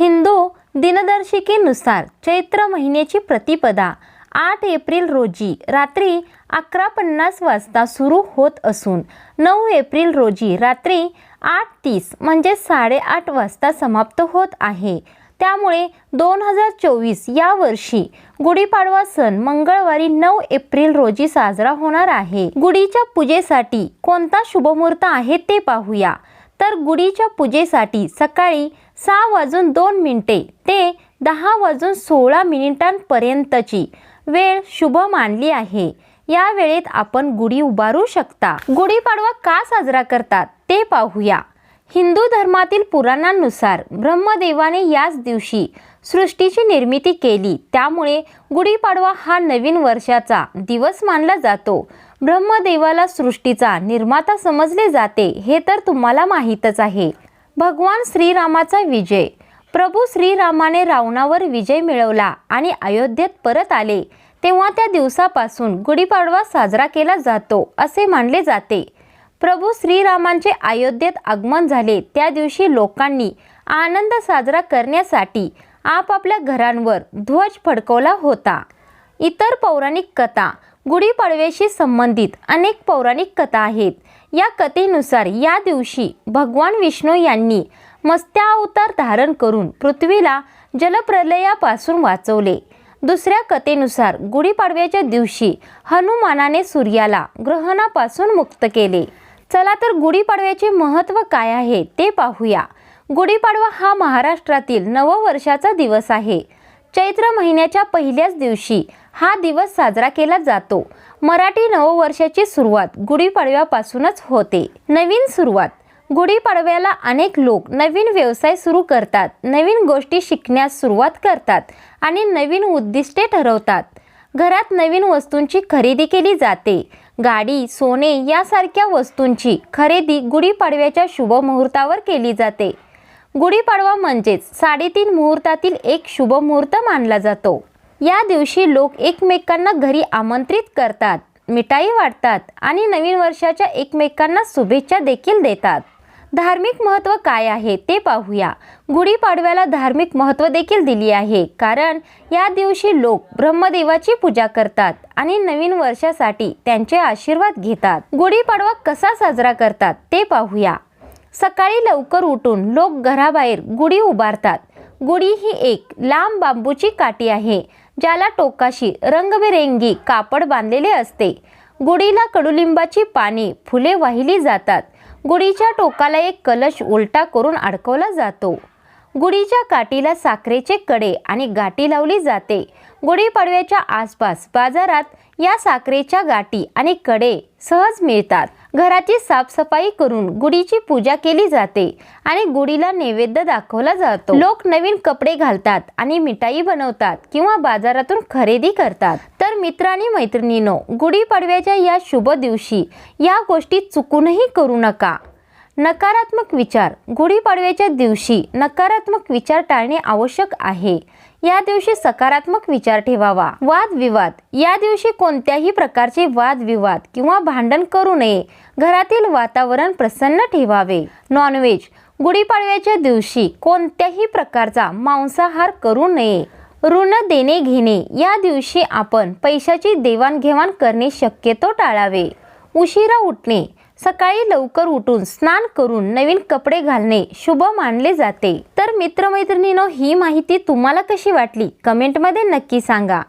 हिंदू दिनदर्शिकेनुसार चैत्र महिन्याची प्रतिपदा आठ एप्रिल रोजी रात्री अकरा पन्नास वाजता सुरू होत असून नऊ एप्रिल रोजी रात्री आठ तीस म्हणजे साडेआठ वाजता समाप्त होत आहे. त्यामुळे दोन हजार चोवीस या वर्षी गुढीपाडवा सण मंगळवारी नऊ एप्रिल रोजी साजरा होणार आहे. गुढीच्या पूजेसाठी कोणता शुभमुहूर्त आहे ते पाहूया. तर गुढीच्या पूजेसाठी सकाळी सहा वाजून दोन मिनिटे ते दहा वाजून सोळा मिनिटांपर्यंतची वेळ शुभ मानली आहे. या वेळेत आपण गुढी उभारू शकता. गुढीपाडवा का साजरा करतात ते पाहूया. हिंदू धर्मातील पुराणांनुसार ब्रह्मदेवाने याच दिवशी सृष्टीची निर्मिती केली. त्यामुळे गुढीपाडवा हा नवीन वर्षाचा दिवस मानला जातो. ब्रह्मदेवाला सृष्टीचा निर्माता समजले जाते हे तर तुम्हाला माहीतच आहे. भगवान श्रीरामाचा विजय. प्रभू श्रीरामाने रावणावर विजय मिळवला आणि अयोध्येत परत आले. तेव्हा त्या दिवसापासून गुढीपाडवा साजरा केला जातो असे मानले जाते. प्रभू श्रीरामांचे अयोध्येत आगमन झाले त्या दिवशी लोकांनी आनंद साजरा करण्यासाठी आपापल्या घरांवर ध्वज फडकवला होता. इतर पौराणिक कथा गुढीपाडव्याशी संबंधित अनेक पौराणिक कथा आहेत. या कथेनुसार या दिवशी भगवान विष्णू यांनी मस्त्यावतार धारण करून पृथ्वीला जलप्रलयापासून वाचवले. दुसऱ्या कथेनुसार गुढीपाडव्याच्या दिवशी हनुमानाने सूर्याला ग्रहणापासून मुक्त केले. चला तर गुढीपाडव्याचे महत्त्व काय आहे ते पाहूया. गुढीपाडवा हा महाराष्ट्रातील नववर्षाचा दिवस आहे. चैत्र महिन्याच्या पहिल्याच दिवशी हा दिवस साजरा केला जातो. मराठी नववर्षाची सुरुवात गुढीपाडव्यापासूनच होते. नवीन सुरुवात. गुढीपाडव्याला अनेक लोक नवीन व्यवसाय सुरू करतात नवीन गोष्टी शिकण्यास सुरुवात करतात आणि नवीन उद्दिष्टे ठरवतात. घरात नवीन वस्तूंची खरेदी केली जाते. गाडी सोने यासारख्या वस्तूंची खरेदी गुढीपाडव्याच्या शुभ मुहूर्तावर केली जाते. गुढीपाडवा म्हणजेच साडेतीन मुहूर्तातील एक शुभ मुहूर्त मानला जातो. या दिवशी लोक एकमेकांना घरी आमंत्रित करतात मिठाई वाटतात आणि नवीन वर्षाच्या एकमेकांना शुभेच्छा देखील देतात. धार्मिक महत्त्व काय आहे ते पाहूया. गुढीपाडव्याला धार्मिक महत्त्व देखील दिली आहे कारण या दिवशी लोक ब्रह्मदेवाची पूजा करतात आणि नवीन वर्षासाठी त्यांचे आशीर्वाद घेतात. गुढीपाडवा कसा साजरा करतात ते पाहूया. सकाळी लवकर उठून लोक घराबाहेर गुढी उभारतात. गुढी ही एक लांब बांबूची काठी आहे ज्याला टोकाशी रंगबिरंगी कापड बांधलेले असते. गुढीला कडुलिंबाची पाने फुले वाहिली जातात. गुढीच्या टोकाला एक कलश उलटा करून अडकवला जातो. गुढीच्या काठीला साखरेचे कडे आणि गाठी लावली जाते. गुढीपाडव्याच्या आसपास बाजारात या साखरेच्या गाठी आणि कडे सहज मिळतात. घराची साफसफाई करून गुढीची पूजा केली जाते आणि गुढीला नैवेद्य दाखवला जातो. लोक नवीन कपडे घालतात आणि मिठाई बनवतात किंवा बाजारातून खरेदी करतात. तर मित्र आणि मैत्रिणींनो गुढीपाडव्याच्या या शुभ दिवशी या गोष्टी चुकूनही करू नका. नकारात्मक विचार. गुढीपाडव्याच्या दिवशी नकारात्मक विचार टाळणे आवश्यक आहे. या दिवशी सकारात्मक विचार ठेवावा. वादविवाद. या दिवशी कोणत्याही प्रकारचे वादविवाद किंवा भांडण करू नये. घरातील वातावरण प्रसन्न ठेवावे. नॉनव्हेज गुढीपाडव्याच्या दिवशी कोणत्याही प्रकारचा मांसाहार करू नये. ऋण देणे घेणे. या दिवशी आपण पैशाची देवाणघेवाण करणे शक्यतो टाळावे. उशिरा उठणे. सकाळी लवकर उठून स्नान करून नवीन कपडे घालणे शुभ मानले जाते. तर मित्रमैत्रिणीनो ही माहिती तुम्हाला कशी वाटली? कमेंटमध्ये नक्की सांगा.